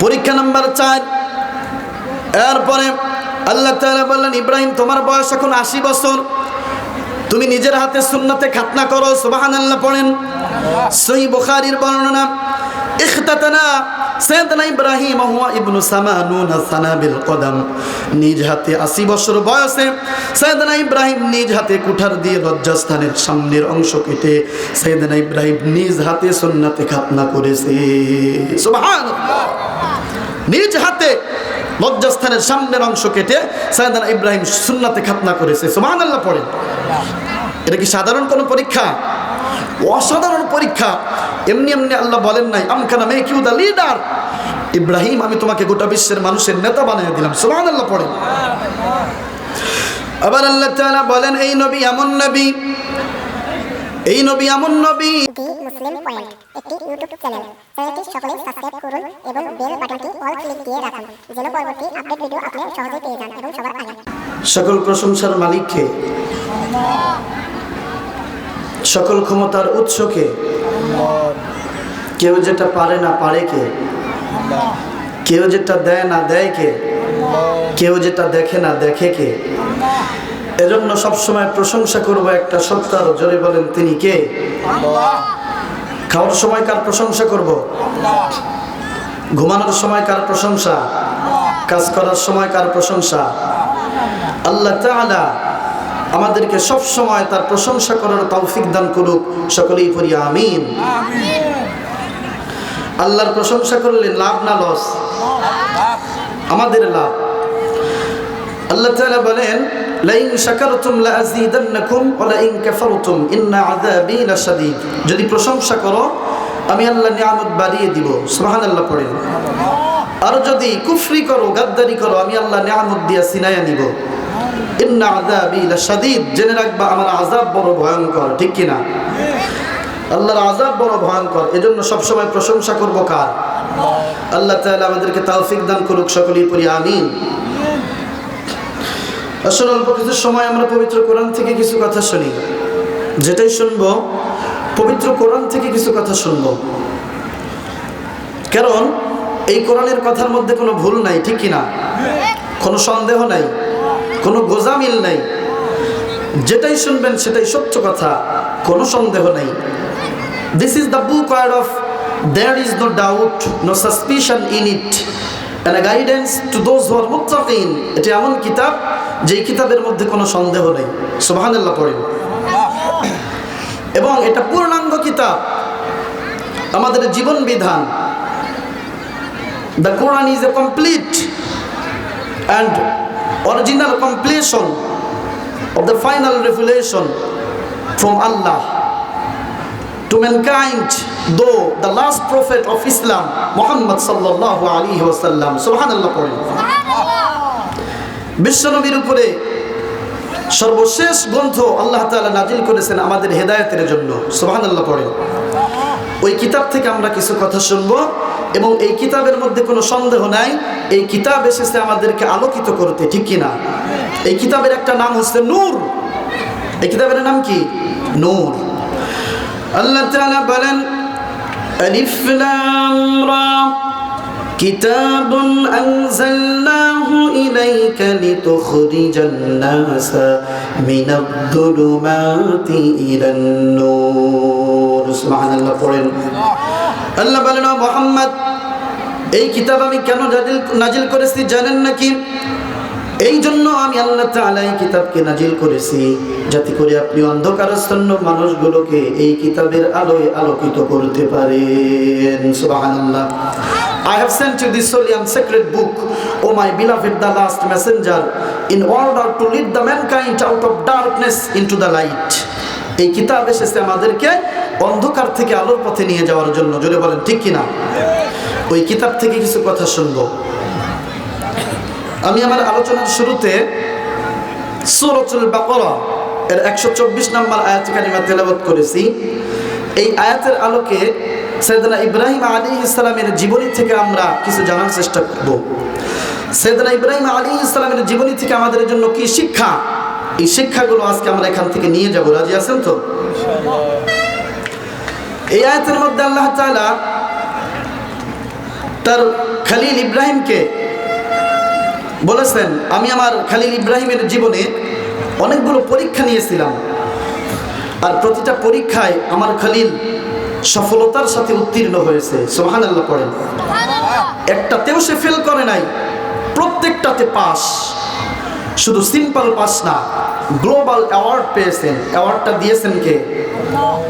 পরীক্ষা নাম্বার চার। এরপরে আল্লাহ তাআলা বললেন, ইব্রাহিম, তোমার বয়স এখন আশি বছর। তুমি নিজের হাতে সুন্নাতে খাতনা করো। সুবহানাল্লাহ পড়েন। সহি বুখারির বর্ণনা, ইখতাতানা ইব্রাহিম নিজ হাতে আশি বয়সে ইব্রাহিম নিজ হাতে কুঠার দিয়ে লজ্জাস্থানের সামনের অংশ কেটে ইব্রাহিম নিজ হাতে সুন্নাতে খাতনা করেছে। নিজ হাতে লজ্জাস্থানের সামনের অংশ কেটে সৈয়দনা ইব্রাহিম সুন্নাতে খাতনা করেছে। সুবহানাল্লাহ পড়েন। এটা কি সাধারণ কোনো পরীক্ষা? অসাধারণ পরীক্ষা। এমনি এমনি আল্লাহ বলেন নাই, আমখানা make you the leader. Ibrahim, আমি তোমাকে গোটা বিশ্বের মানুষের নেতা বানিয়ে দিলাম। সুবহানাল্লাহ পড়েন। আবার আল্লাহ বলেন, এই নবী এমন নবী এই নবী এমন নবী। দি মুসলিম পয়েন্ট একটি ইউটিউব চ্যানেল চ্যানেলটি সকলে সাবস্ক্রাইব করুন এবং বেল বাটনটি অল ক্লিক দিয়ে রাখুন যেন পরবর্তী আপডেট ভিডিও আপনি সহজেই পেয়ে যান এবং সবার আগে। সকল প্রশংসার মালিককে সকল ক্ষমতার উৎসকে কেউ যেটা পারে না পারে কে? কেউ যেটা দেয় না দেয় কে? কেউ যেটা দেখে না দেখে কে? এজন্য সবসময় প্রশংসা করব একটা সত্তার, জোরে বলেন তিনি কে? খাওয়ার সময় কার প্রশংসা করব? ঘুমানোর সময় কার প্রশংসা? কাজ করার সময় কার প্রশংসা? আল্লাহ তাআলা আমাদেরকে সব সময় তার প্রশংসা করার তৌফিক দান করুক, সকলেই পড়ি আমিন। আল্লাহর প্রশংসা করলে লাভ না লস? আমাদের লাভ। আল্লাহ তাআলা বলেন, লাইন শাকারতুম লাআযীদান্নাকুম ওয়া লাইন কাফারতুম, ইন্না আযাবি লাশাদীদ। যদি প্রশংসা করো, আমি আল্লাহ নিয়ামত বাড়িয়ে দিব। সুবহানাল্লাহ পড়েন আর যদি কুফরি করো, গাদ্দারি করো, আমি আল্লাহ নিয়ামত দিয়া সিনায়া নিব। ইন্না আযাবি লাশাদীদ, জেনে রাখবা আমার আযাব বড় ভয়ঙ্কর, ঠিক কি না আল্লাহর আযাব বড় ভয়ঙ্কর, এজন্য সবসময় প্রশংসা করব কার? আল্লাহ তাআলা আমাদেরকে তৌফিক দান করুক, সকলেই পড়ি, আমিন। আসলে অল্প কিছু সময় আমরা পবিত্র কোরআন থেকে কিছু কথা শুনি। যেটাই শুনব, পবিত্র কোরআন থেকে কিছু কথা শুনব। কারণ, এই কোরআনের কথার মধ্যে কোনো ভুল নাই, ঠিক কিনা কোনো সন্দেহ নাই, কোনো গোজামিল নাই। যেটাই শুনবেন সেটাই সত্য কথা, কোনো সন্দেহ নাই। This is the book word of there is no doubt no suspicion in it and guidance to those who are মুত্তাকিন এটি এমন কিতাব যেই কিতাবের মধ্যে কোনো সন্দেহ নেই। সোবাহান্লাহ পড়েন। এবং এটা পূর্ণাঙ্গ কিতাব। আমাদের জীবন বিধান। The Quran is a complete and original completion of the final revelation from Allah to mankind though the last prophet of Islam Muhammad সাল্লাহ আলী ওসাল্লাম সোহান আল্লাহ পড়েন। বিশ্বনবীর উপরে সর্বশেষ গ্রন্থ আল্লাহ তালা নাজিল করেছেন আমাদের হেদায়তের জন্য। সোহান আল্লাহ পড়েন ওই কিতাব থেকে আমরা কিছু কথা শুনব এবং এই কিতাবের মধ্যে কোনো সন্দেহ নাই, এই কিতাব এসেছে আমাদেরকে আলোকিত করতে, ঠিক কি না? এই কিতাবের একটা নাম হচ্ছে নূর। এই কিতাবের নাম কি? নূর। আল্লাহ তাআলা বলেন, আলিফ كتاب أنزلناه إليك لتخرج الناس من الظلمات إلى النور سبحان الله পড়েন আল্লাহ বলেন ও মোহাম্মদ এই কিতাব আমি কেন নাজিল নাজিল করেছি জানেন নাকি এই জন্য আমি আল্লাহ তাআলা এই কিতাবকে নাজিল করেছি যাতে করে আপনি অন্ধকারাচ্ছন্ন মানুষগুলোকে এই কিতাবের আলোয় আলোকিত করতে পারেন সুবহানাল্লাহ I have sent you this holy and sacred book, O my beloved, the last messenger, in order to lead the mankind out of darkness into the light. এই কিতাব এসেছে আমাদেরকে অন্ধকার থেকে আলোর পথে নিয়ে যাওয়ার জন্য। জোরে বলেন ঠিক কিনা? ওই কিতাব থেকে কিছু কথা শুনব। আমি আমার আলোচনার শুরুতে সুরতুল বাকরা এর একশো চব্বিশ নম্বর আয়াত কারিমা তেলাবত করেছি। এই আয়াতের আলোকে সৈয়দনা ইব্রাহিম আলী ইসলামের জীবনী থেকে আমরা কিছু জানার চেষ্টা করব। সৈয়দনা ইব্রাহিম আলী ইসলামের জীবনী থেকে আমাদের জন্য কি শিক্ষা? এই শিক্ষাগুলো আজকে আমরা এখান থেকে নিয়ে যাব। রাজি আছেন তো? এই আয়াতের মধ্যে আল্লাহ তাআলা তার খালিল ইব্রাহিমকে বলেছেন, আমি আমার খালিল ইব্রাহিমের জীবনে অনেকগুলো পরীক্ষা নিয়েছিলাম। আর প্রতিটা পরীক্ষায় আমার খালিল সফলতার সাথে উত্তীর্ণ হয়েছে। সোহান আল্লাহ করেন একটাতেও সে ফেল করে নাই। প্রত্যেকটাতে পাস শুধু সিম্পল পাস না গ্লোবাল অ্যাওয়ার্ড পেয়েছেন। অ্যাওয়ার্ডটা দিয়েছেন কে?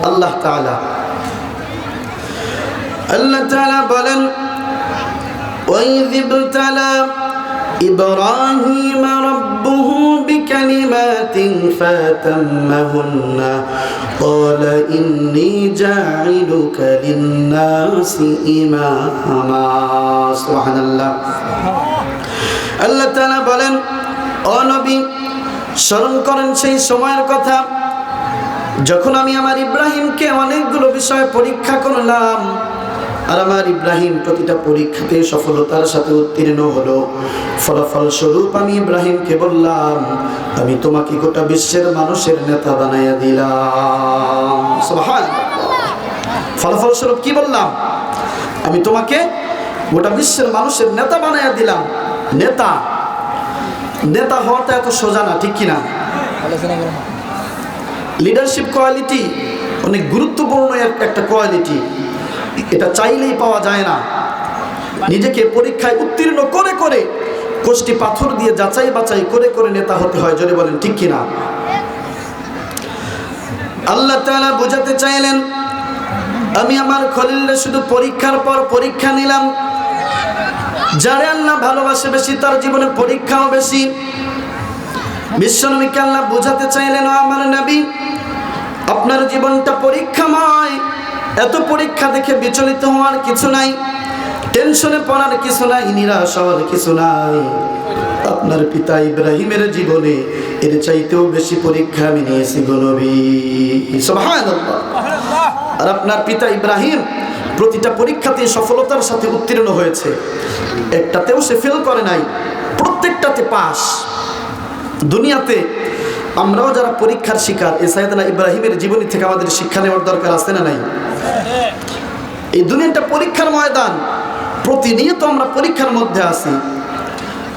আল্লাহ তালা আল্লাহ তাআলা বলেন ওয়াইযিবতালা إبراهيم ربه بكلمات فأتمهن قال إني جاعلك للناس إماما سبحان الله আল্লাহ তাআলা বলেন ও নবী স্মরণ করেন সেই সময়ের কথা যখন আমি আমার ইব্রাহিমকে অনেকগুলো বিষয় পরীক্ষা করলাম আর আমার ইব্রাহিম প্রতিটা পরীক্ষাতে সফলতার সাথে উত্তীর্ণ হলো। ফলাফল স্বরূপ আমি ইব্রাহিমকে বললাম, আমি তোমাকে গোটা বিশ্বের মানুষের নেতা বানাইয়া দিলাম। ফলাফল স্বরূপ কি বললাম? আমি তোমাকে গোটা বিশ্বের মানুষের নেতা বানাইয়া দিলাম। নেতা? নেতা হওয়াটা এত সোজা না, ঠিক কিনা? লিডারশিপ কোয়ালিটি অনেক গুরুত্বপূর্ণ এক- একটা কোয়ালিটি এটা চাইলেই পাওয়া যায় না। নিজেকে পরীক্ষায় উত্তীর্ণ করে করে কোষ্টি পাথর দিয়ে যাচাই বাছাই করে করে নেতা হতে হয় যদি বলেন, ঠিক কিনা আল্লাহ তাআলা বোঝাতে চাইলেন, আমি আমার খলিলে শুধু পরীক্ষার পর পরীক্ষা নিলাম। যারে আল্লাহ ভালোবাসে বেশি, তার জীবনে পরীক্ষাও বেশি। বিশ্বনবীকে আল্লাহ বোঝাতে চাইলেন আমার নবী, আপনার জীবনটা পরীক্ষাময়। এত পরীক্ষা দেখে বিচলিত হওয়ার কিছু নাই টেনশনে পড়ার কিছু নাই নিরাশ হওয়ার কিছু নাই। আপনার পিতা ইব্রাহিমের জীবনে এর চাইতেও বেশি পরীক্ষা আমি নিয়েছি গো নবী। সুবহানাল্লাহ। আর আপনার পিতা ইব্রাহিম প্রতিটা পরীক্ষাতে সফলতার সাথে উত্তীর্ণ হয়েছে। একটাতেও সে ফেল করে নাই প্রত্যেকটাতে পাস দুনিয়াতে আমরাও যারা পরীক্ষার শিকার এ সাইদানা ইব্রাহিমের জীবনী থেকে আমাদের শিক্ষা নেওয়ার দরকার আছে না নাই? এই দুনিয়াটা পরীক্ষার ময়দান, প্রতিনিয়ত আমরা পরীক্ষার মধ্যে আছি।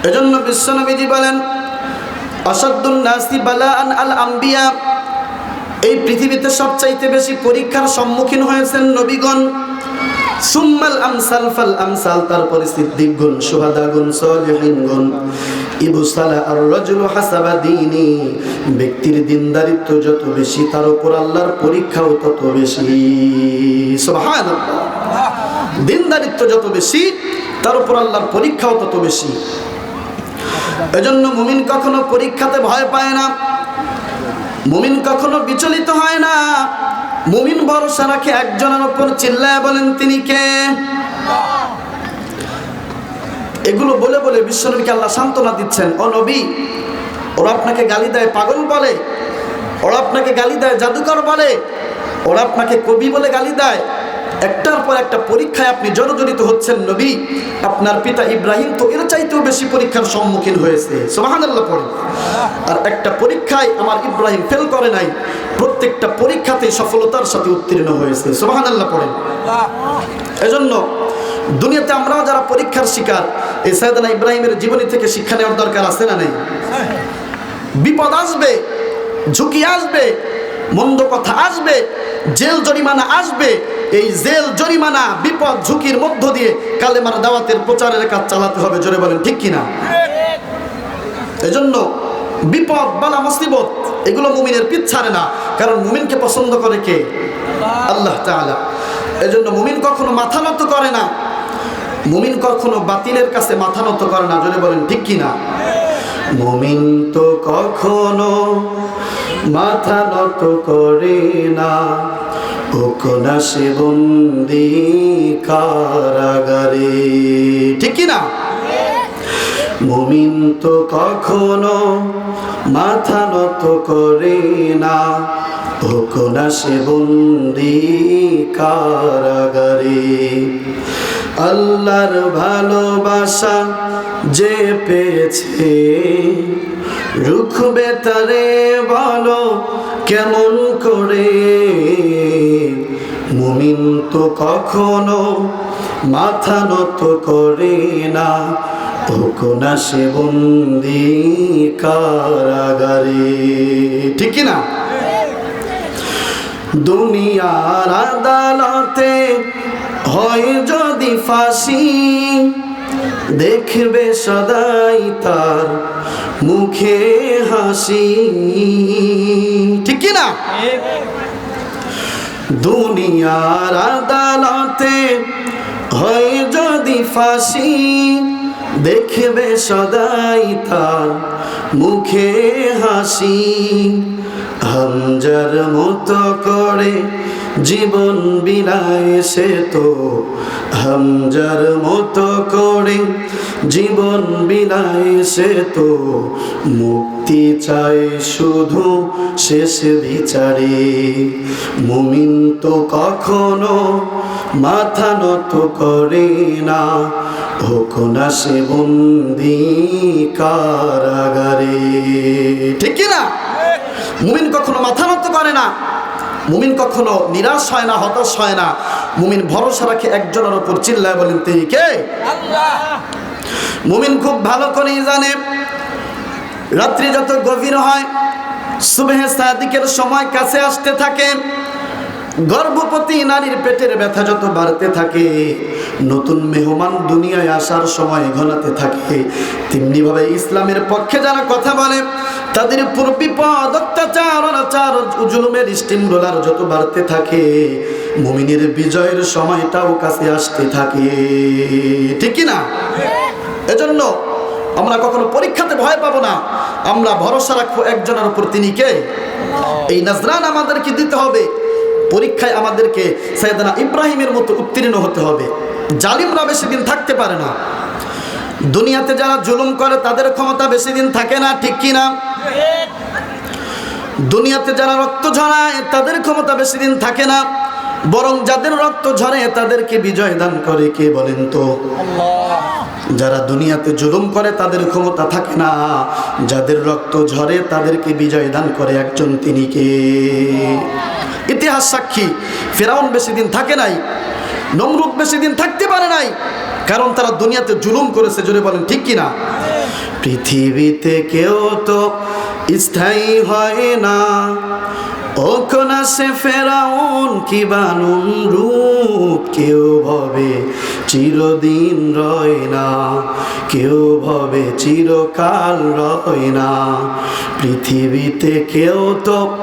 এজন্য বিশ্বনবীজি বলেন অসাদুল নাসি বালাআন আল আম্বিয়া এই পৃথিবীতে সবচাইতে বেশি পরীক্ষার সম্মুখীন হয়েছেন নবীগণ। সুম্মাল আমসাল ফাল আমসাল তারপরে সিদ্দিকগুন সুহাদাগুন সলিহিনগুন ইবুসালা আর রাজুলু হাসাবা দীনি, ব্যক্তির দিনদারিত্ব যত বেশি, তার উপর আল্লাহর পরীক্ষাও তত বেশি। সুবহানাল্লাহ। দিনদারিত্ব যত বেশি, তার উপর আল্লাহর পরীক্ষাও তত বেশি। এজন্য মুমিন কখনো পরীক্ষাতে ভয় পায় না। মুমিন কখনো বিচলিত হয় না। মুমিন ভরসা রাখে একজনের ওপর চিল্লায় বলেন, তিনি কে? এগুলো বলে বলে বিশ্বনবীকে আল্লাহ সান্ত্বনা দিচ্ছেন। ও নবী, ওরা আপনাকে গালি দেয়, পাগল বলে। ওরা আপনাকে গালি দেয়, জাদুকর বলে। ওরা আপনাকে কবি বলে গালি দেয়। একটার পর একটা পরীক্ষায় আপনি জর্জরিত হচ্ছেন নবী, আপনার পিতা ইব্রাহিম তো এর চাইতেও বেশি পরীক্ষার সম্মুখীন হয়েছে। সুবহানাল্লাহ পড়ে। আর একটা পরীক্ষায় আমার ইব্রাহিম ফেল করে নাই, প্রত্যেকটা পরীক্ষাতে সফলতার সাথে উত্তীর্ণ হয়েছে। সুবহানাল্লাহ পড়ে। এজন্য দুনিয়াতে আমরাও যারা পরীক্ষার শিকার, এই সাইদানা ইব্রাহিমের জীবনী থেকে শিক্ষা নেওয়ার দরকার আছে না নেই? বিপদ আসবে, ঝুঁকি আসবে মন্দ কথা আসবে, জেল জরিমানা আসবে, এই জেল জরিমানা, বিপদ, ঝুঁকির মধ্য দিয়ে কালেমার দাওয়াতের প্রচারের কাজ চালাতে হবে, জোরে বলেন, ঠিক কিনা? এজন্য বিপদ, বালা, মুসিবত, এগুলো মুমিনের পিছ ছাড়ে না, কারণ মুমিনকে পছন্দ করে কে? আল্লাহ তাআলা। এজন্য মুমিন কখনো মাথা নত করে না, মুমিন কখনো বাতিলের কাছে মাথা নত করে না, জোরে বলেন, ঠিক কিনা? মুমিন তো কখনো মাথা নত করে না। কোকনা সে বন্দি কারাগারে। ঠিক কিনা? মুমিন তো কখনো মাথা নত করে না। হোকনা সে বন্দি কারাগারে। আল্লাহর ভালোবাসা যে পেয়েছে রুখবে তারে বলো, কেমন করে? মুমিন তো কখনো মাথা নত করে না না সে বন্দি কারাগারে। ঠিক না দুনিয়ার আদালতে হয় যদি ফাঁসি দেখবে সদাই তার মুখে হাসি। ঠিক না? দুনিয়ার আদালতে হয় যদি ফাঁসি, দেখবে সদাই তার মুখে হাসি। হামজার মতো করে জীবন বিলায় সে তো হামজার মতো করে। জীবন বিলায় সে তো মুক্তি চায় শুধু শেষ বিচারে। মুমিন তো কখনো মাথা নত করে না, হোক না সে বন্দি কারাগারে। ঠিক না? মুমিন কখনো মাথা নত করে না মুমিন কখনো নিরাশ হয় না, হতাশ হয় না। মুমিন ভরসা রাখে একজনের ওপর চিল্লায় বলেন, তিনি কে? মুমিন খুব ভালো করেই জানে, রাত্রি যত গভীর হয়, সুবেহে সাদিকের সময় কাছে আসতে থাকে গর্ভবতী নারীর পেটের ব্যথা যত বাড়তে থাকে, নতুন মেহমান দুনিয়ায় আসার সময় ঘনাতে থাকে। তেমনিভাবে ইসলামের পক্ষে যারা কথা বলে, তাদের বিপদ অত্যাচার, অনাচার, জুলুমের স্টিম রোলার যত বাড়তে থাকে, মুমিনের বিজয়ের সময়টাও কাছে আসতে থাকে। ঠিক না এজন্য আমরা কখনো পরীক্ষাতে ভয় পাবো না। আমরা ভরসা রাখব একজনের উপর তিনি কে? এই নাজরান আমাদেরকে দিতে হবে। পরীক্ষায় আমাদেরকে সৈয়দনা ইব্রাহিমের মতো উত্তীর্ণ হতে হবে। জালিমরা বেশি দিন থাকতে পারে না। দুনিয়াতে যারা জুলুম করে, তাদের ক্ষমতা বেশি দিন থাকে না, ঠিক কি না? দুনিয়াতে যারা রক্ত ঝরায়, তাদের ক্ষমতা বেশি দিন থাকে না। বরং যাদের রক্ত ঝরে, তাদেরকে বিজয় দান করে কে বলেন তো? যারা দুনিয়াতে জুলুম করে, তাদের ক্ষমতা থাকে না। যাদের রক্ত ঝরে, তাদেরকে বিজয় দান করে একজন তিনি কে? ইতিহাস সাক্ষী। ফেরাউন বেশি দিন থাকে নাই, নমরুদ বেশি দিন থাকতে পারে নাই, কারণ তারা দুনিয়াতে জুলুম করেছে, জোরে বলেন, ঠিক কিনা? পৃথিবীতে কেউ তো স্থায়ী হয় না। ওখানে সে ফেরাউন কি বানুন রূপ কেউ ভবে চিরদিন রয় না। কেউ ভবে চিরকাল রয় না। পৃথিবীতে কেউ তো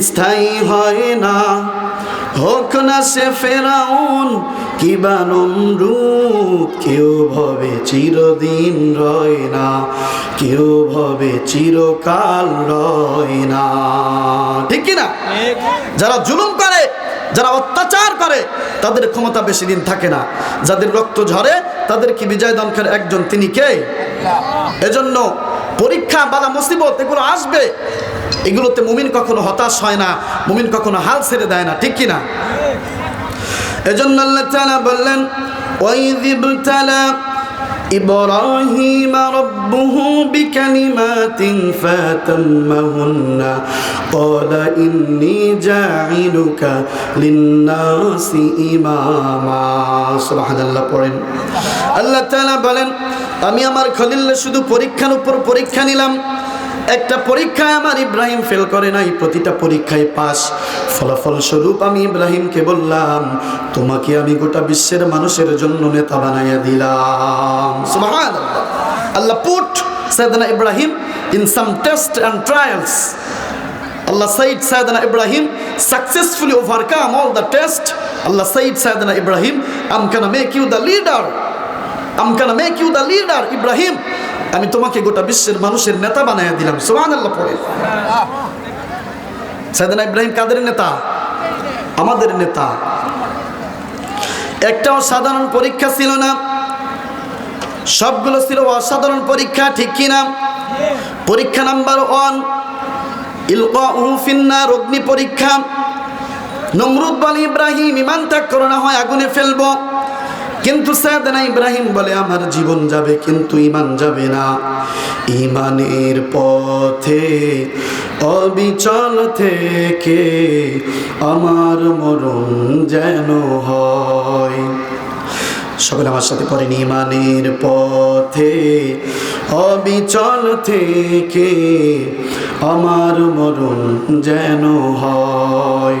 স্থায়ী হয় না। হোক না সে ফেরাউন কি বানুন রূপ কেউ ভবে চিরদিন রয় না। কেউ ভবে চিরকাল রয় না। ঠিক কি না? যারা জুলুম যারা অত্যাচার করে, তাদের ক্ষমতা বেশি দিন থাকে না। যাদের রক্ত ঝরে তাদেরকে বিজয় দান করে একজন, তিনি কে? এজন্য পরীক্ষা বালা মুসিবত, এগুলো আসবে। এগুলোতে মুমিন কখনো হতাশ হয় না, মুমিন কখনো হাল ছেড়ে দেয় না, ঠিক কি না? এজন্য আল্লাহ তাআলা বললেন ওয়াইয ইবতালা إبراهيم ربه بكلمات فاتمهن قال إني جاعلك للناس إماما سبحان الله পড়েন আল্লাহ তাআলা বলেন আমি আমার খলিল্লা শুধু পরীক্ষার উপর পরীক্ষা নিলাম একটা পরীক্ষায় আমার ইব্রাহিম ফেল করে নাই, প্রতিটা পরীক্ষায় পাস। ফলাফল স্বরূপ আমি ইব্রাহিমকে বললাম, তোমাকে আমি গোটা বিশ্বের মানুষের জন্য নেতা বানাইয়া দিলাম। Allah put Sayyidina Ibrahim in some test and trials Allah said Sayyidina Ibrahim successfully overcome all the test Allah said Sayyidina Ibrahim আমকানা make you the leader আমকানা make you the leader Ibrahim. আমি তোমাকে গোটা বিশ্বের মানুষের নেতা বানাইয়া দিলাম। সুবহান আল্লাহ পড়ে। সাইদানা ইব্রাহিম কাদের নেতা? আমাদের নেতা। একটাও সাধারণ পরীক্ষা ছিল না। সবগুলো ছিল অসাধারণ পরীক্ষা, ঠিক কিনা পরীক্ষা নাম্বার ওয়ান ফিন্নার অগ্নি পরীক্ষা। নমরুদ ইব্রাহিম, ইমান ত্যাগ করো না হয়, আগুনে ফেলব। কিন্তু সায়দানা ইব্রাহিম বলে, আমার জীবন যাবে, কিন্তু ইমান যাবে না। ইমানের পথে, অবিচল থেকে আমার মরণ যেন হয়। সকলে আমার সাথে পড়েন ইমানের পথে, অবিচল থেকে আমার মরণ যেন হয়।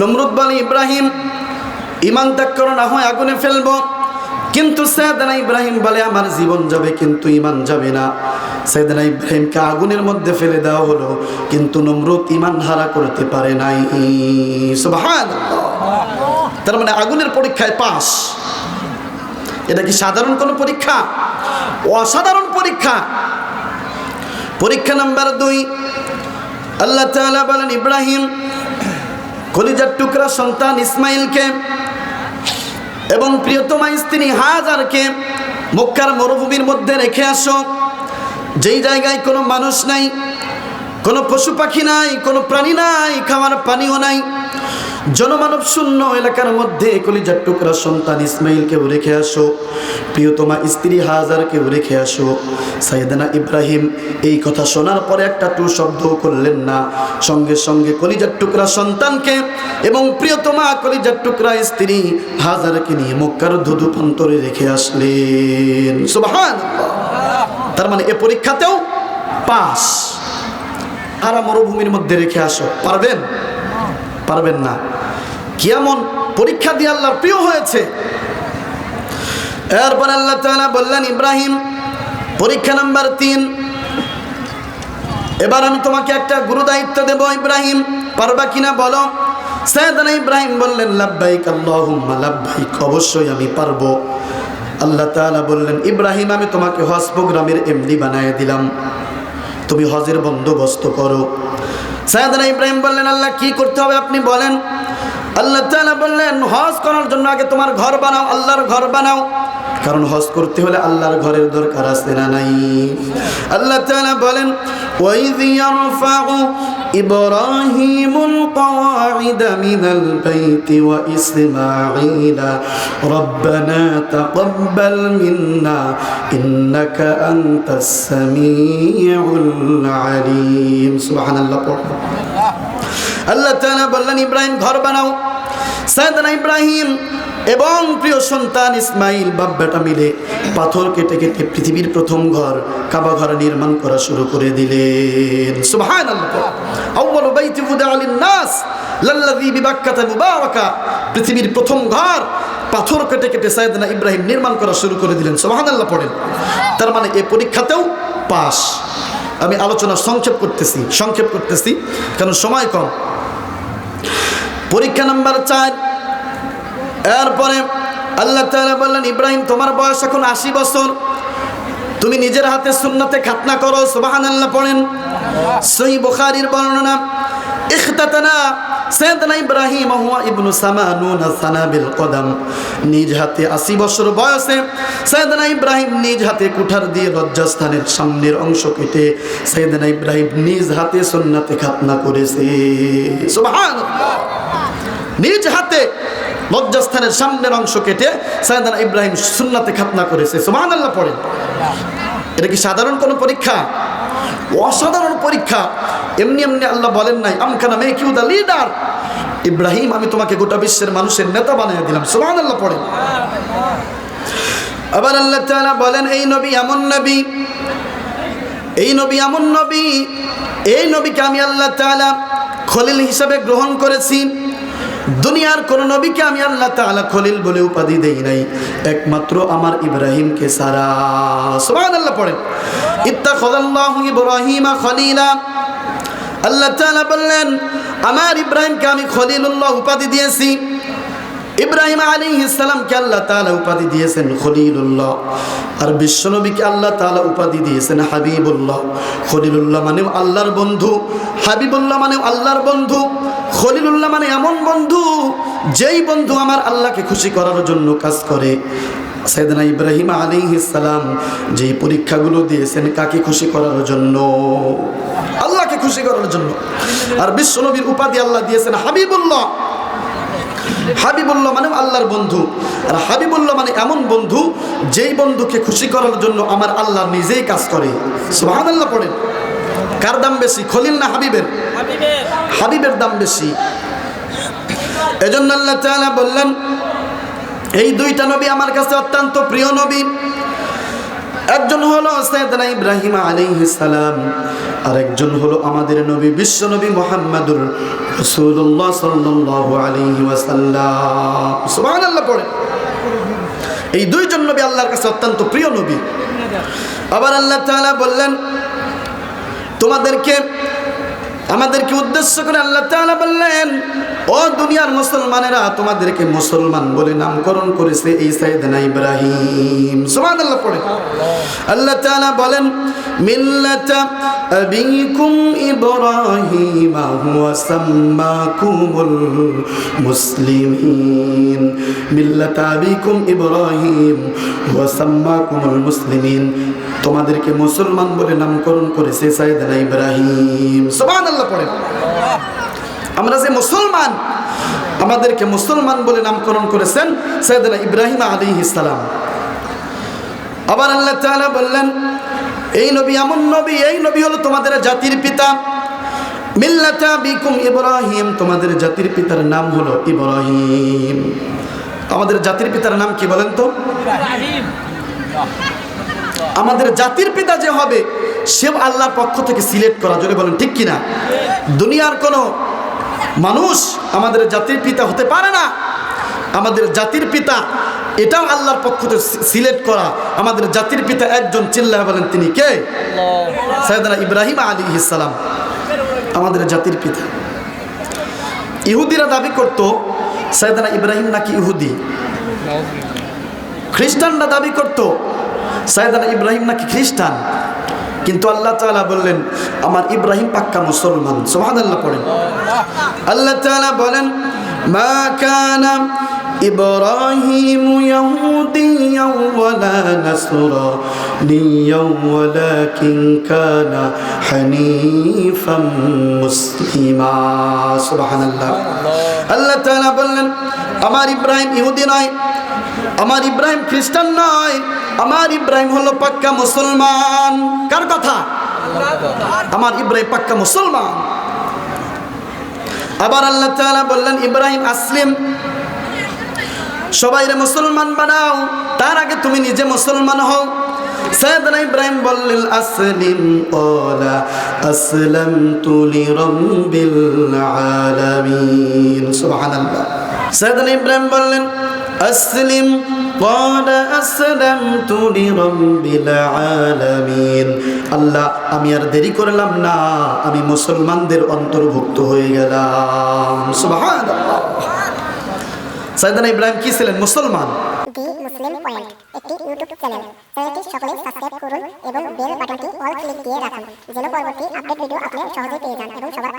নমরুদ বলে ইব্রাহিম ইমান ত্যাগ করো না, হয় আগুনে ফেলব। কিন্তু সৈয়দনা ইব্রাহিম বলে, আমার জীবন যাবে, কিন্তু ইমান যাবে না। সৈয়দনা ইব্রাহিমকে আগুনের মধ্যে ফেলে দেওয়া হলো, কিন্তু নমরুদ ইমান হারা করতে পারে নাই। তার মানে আগুনের পরীক্ষায় পাস এটা কি সাধারণ কোনো পরীক্ষা? অসাধারণ পরীক্ষা। পরীক্ষা নাম্বার দুই, আল্লাহ তাআলা বলেন, ইব্রাহিম কলিজার টুকরা সন্তান ইসমাইলকে এবং প্রিয়তমা স্ত্রী হাজারকে মক্কার মরুভূমির মধ্যে রেখে আসো। যেই জায়গায় কোনো মানুষ নাই, কোনো পশু পাখি নাই, কোনো প্রাণী নাই, খাওয়ার পানিও নাই। জনমানব শূন্য এলাকার মধ্যে কলিজার টুকরা সন্তান ইসমাইলকেও রেখে আসো। প্রিয়তমা স্ত্রী হাজারকেও রেখে আসো। সাইদানা ইব্রাহিম, এই কথা শোনার পরে একটা টু শব্দ করলেন না। সঙ্গে সঙ্গে কলিজার টুকরা সন্তানকে এবং প্রিয়তমা কলিজার টুকরা স্ত্রী হাজারকে নিয়ে মক্কার ধুধু রেখে আসলেন। সুবহান তার মানে এ পরীক্ষাতেও পাস। আরা মরুভূমির মধ্যে রেখে আসো। পারবেন? পারবেন না। কেমন পরীক্ষা দিয়ে আল্লাহর প্রিয় হয়েছে। এরপর আল্লাহ তাআলা বললেন, ইব্রাহিম, পরীক্ষা নাম্বার তিন। এবার আমি তোমাকে একটা গুরু দায়িত্ব দেব, ইব্রাহিম। পারবা কিনা বলো? সৈয়দনা ইব্রাহিম বললেন, লাব্বাইক আল্লাহুম্মা, লাব্বাইক, অবশ্যই আমি পারব। আল্লাহ তাআলা বললেন, ইব্রাহিম, আমি তোমাকে হজ প্রোগ্রামের এমডি বানায় দিলাম। তুমি হজের বন্দোবস্ত করো। সায়দানা ইব্রাহিম বললেন, আল্লাহ, কি করতে হবে আপনি বলেন? আল্লাহ তালা বললেন, হজ করার জন্য আগে তোমার ঘর বানাও, আল্লাহর ঘর বানাও। কারণ হজ করতে হলে আল্লাহর ঘরের দরকার আছে না নাই? আল্লাহ তালা বলেন ইয়ারফাউ ইব্রাহিমুল কওয়াইদ মিনাল বাইতি ওয়া ইসমাঈলা রব্বানা তাকাব্বাল মিন্না ইন্নাকা আনতাস সামিউল আলিম সুবহানাল্লাহ পড়ুন আল্লাহ তাআলা বললেন, ইব্রাহিম, ঘর বানাও। সাইদানা ইব্রাহিম এবং প্রিয় সন্তান ইসমাইল বাপ বেটা মিলে পাথর কেটে কেটে পৃথিবীর প্রথম ঘর, কাবা ঘর নির্মাণ করা শুরু করে দিলেন। মুবারাকা। পৃথিবীর প্রথম ঘর, পাথর কেটে কেটে সাইদানা ইব্রাহিম নির্মাণ করা শুরু করে দিলেন। সুবহানাল্লাহ পড়েন। তার মানে এ পরীক্ষাতেও পাস আমি আলোচনা সংক্ষেপ করতেছি সংক্ষেপ করতেছি, কারণ সময় কম। পরীক্ষা নাম্বার চার এরপরে আল্লাহ তাআলা বললেন, ইব্রাহিম, তোমার বয়স এখন আশি বছর। তুমি নিজের হাতে সুন্নতে খাতনা করো। সুবাহান আল্লাহ পড়েন। সহি বুখারির বর্ণনা, ইখতাতানা সৈয়দনা ইব্রাহিম হুয়া ইবনু সামানুনা সানাবিল কদম। নিজ হাতে আশি বছর বয়সে সৈয়দনা ইব্রাহিম নিজ হাতে কুঠার দিয়ে লজ্জাস্থানের সামনের অংশ কেটে সৈয়দনা ইব্রাহিম নিজ হাতে সুন্নাতে খাতনা করেছে। সুবহানাল্লাহ। নিজ হাতে লজ্জাস্থানের সামনের অংশ কেটে সায়দানা ইব্রাহিম সুন্নাতে খাতনা করেছে। সুমান আল্লাহ পড়েন। এটা কি সাধারণ কোনো পরীক্ষা? অসাধারণ পরীক্ষা। এমনি এমনি আল্লাহ বলেন নাই, আমখানা make you the leader. Ibrahim, আমি তোমাকে গোটা বিশ্বের মানুষের নেতা বানিয়ে দিলাম। সুমান আল্লাহ পড়েন। আবার আল্লাহ তাআলা বলেন, এই নবী এমন নবী, এই নবী এমন নবী, এই নবীকে আমি আল্লাহ তাআলা খলিল হিসাবে গ্রহণ করেছি। দুনিয়ার কোন নবীকে আমি আল্লাহ তাআলা খলিল বলে উপাধি দেই নাই। একমাত্র আমার ইব্রাহিমকে সারা সুবহানাল্লাহ পড়েন। ইত্তাখাযাল্লাহু ইব্রাহিমা খলিলা। আল্লাহ তাআলা বললেন, আমার ইব্রাহিমকে আমি খলিলুল্লাহ উপাধি দিয়েছি। ইব্রাহিম আলী ইসলামকে আল্লাহ তাআলা উপাধি দিয়েছেন খলিলুল্লাহ। আর বিশ্বনবীকে আল্লাহ তাআলা উপাধি দিয়েছেন হাবিবুল্লাহ। খলিলুল্লাহ মানেও আল্লাহর বন্ধু, হাবিবুল্লাহ মানেও আল্লাহর বন্ধু, খলিলুল্লাহ মানে এমন বন্ধু যেই বন্ধু আমার আল্লাহকে খুশি করার জন্য কাজ করে। সাইদানা ইব্রাহিম আলী ইসলাম যেই পরীক্ষাগুলো দিয়েছেন কাকে খুশি করার জন্য? আল্লাহকে খুশি করার জন্য। আর বিশ্বনবীর উপাধি আল্লাহ দিয়েছেন হাবিবুল্লাহ। হাবিবুল্লাহ মানে আল্লাহর বন্ধু। আর হাবিবুল্লাহ মানে এমন বন্ধু যেই বন্ধুকে খুশি করার জন্য আমার আল্লাহ নিজেই কাজ করে। সুহান আল্লাহ পড়েন। কার দাম বেশি খলিল না হাবিবের। হাবিবের দাম বেশি। এজন্য আল্লাহ তাআলা বললেন এই দুইটা নবী আমার কাছে অত্যন্ত প্রিয় নবী। একজন হলো সৈয়দনা ইব্রাহিম আলাইহিস সালাম আর একজন হলো আমাদের নবী, বিশ্ব নবী মুহাম্মদুর রাসূলুল্লাহ সাল্লাল্লাহু আলাইহি ওয়াসাল্লাম। সুবহানাল্লাহ পড়ে। এই দুইজন নবী আল্লাহর কাছে অত্যন্ত প্রিয় নবী। আবার আল্লাহ তাআলা বললেন, তোমাদেরকে, আমাদেরকে উদ্দেশ্য করে আল্লাহ তাআলা বললেন ও দুনিয়ার মুসলমানেরা, তোমাদেরকে মুসলমান বলে নামকরণ করেছে এই সাইয়েদনা ইব্রাহিম। সুবহান আল্লাহ পড়ে। আল্লাহ তাআলা বলেন, মিল্লাতা আবিকুম ইব্রাহিম, হুয়া সাম্মাকুমুল মুসলিমিন। মিল্লাতা আবিকুম ইব্রাহিম, হুয়া সাম্মাকুমুল মুসলিমিন। তোমাদেরকে মুসলমান বলে নামকরণ করেছে সাইয়েদনা ইব্রাহিম। সুবহান আল্লাহ পড়ে। আমরা যে মুসলমান আমাদেরকে মুসলমান বলে নামকরণ করেছেন সৈয়দনা ইব্রাহিম আলী ইসলাম আবার আল্লাহ তাআলা বললেন এই নবী এমন নবী এই নবী হলো তোমাদের জাতির পিতা। মিল্লাতা বিকুম ইব্রাহিম তোমাদের জাতির পিতার নাম হলো ইব্রাহিম। আমাদের জাতির পিতার নাম কি বলেন তো? আমাদের জাতির পিতা যে হবে সে আল্লাহর পক্ষ থেকে সিলেক্ট করা যদি বলেন ঠিক কিনা? দুনিয়ার কোনো মানুষ আমাদের জাতির পিতা হতে পারে না। আমাদের জাতির পিতা এটাও আল্লাহর পক্ষ থেকে সিলেক্ট করা। আমাদের জাতির পিতা একজন চিল্লা বলেন তিনি কে? সৈয়দনা ইব্রাহিম আলী ইসালাম আমাদের জাতির পিতা। ইহুদিরা দাবি করত সৈয়দনা ইব্রাহিম নাকি ইহুদি? খ্রিস্টানরা দাবি করত সৈয়দনা ইব্রাহিম নাকি খ্রিস্টান? কিন্তু আল্লাহ তাআলা বললেন আমার ইব্রাহিম পাক্কা মুসলমান সুবহানাল্লাহ পড়েন আল্লাহ তাআলা বলেন মা কানা إبراهيم يهوديا ولا نصرانيا ولكن كان حنيفا مسلما سبحان الله আল্লাহ তাআলা বললেন আমার ইব্রাহিম ইহুদি নয় আমার ইব্রাহিম খ্রিস্টান নয়, আমার ইব্রাহিম হলো পাক্কা মুসলমান। কার কথা? আমার ইব্রাহিম পাক্কা মুসলমান। আবার আল্লাহ তাআলা বললেন, ইব্রাহিম, আসলিম, সবাই রে মুসলমান বানাও, তার আগে তুমি নিজে মুসলমান হও। সৈয়দনা ইব্রাহিম বললেন, আসলিম ওলা আসলামতু লিরাব্বিল আলামিন। সুবহানাল্লাহ। সৈয়দনা ইব্রাহিম বললেন আসলিম قال أسلمت لرب العالمين আল্লাহ আমি আর দেরি করলাম না আমি মুসলমানদের অন্তর্ভুক্ত হয়ে গেলাম সুবহানাল্লাহ সাইদানা ইব্রাহিম কি ছিলেন মুসলমান দি মুসলিম পয়েন্ট একটি ইউটিউব চ্যানেল চ্যানেলটি সকলেই সাবস্ক্রাইব করুন এবং বেল বাটনটি অল ক্লিক দিয়ে রাখুন যেন পরবর্তী আপডেট ভিডিও আপনি সহজেই পেয়ে যান এবং সবার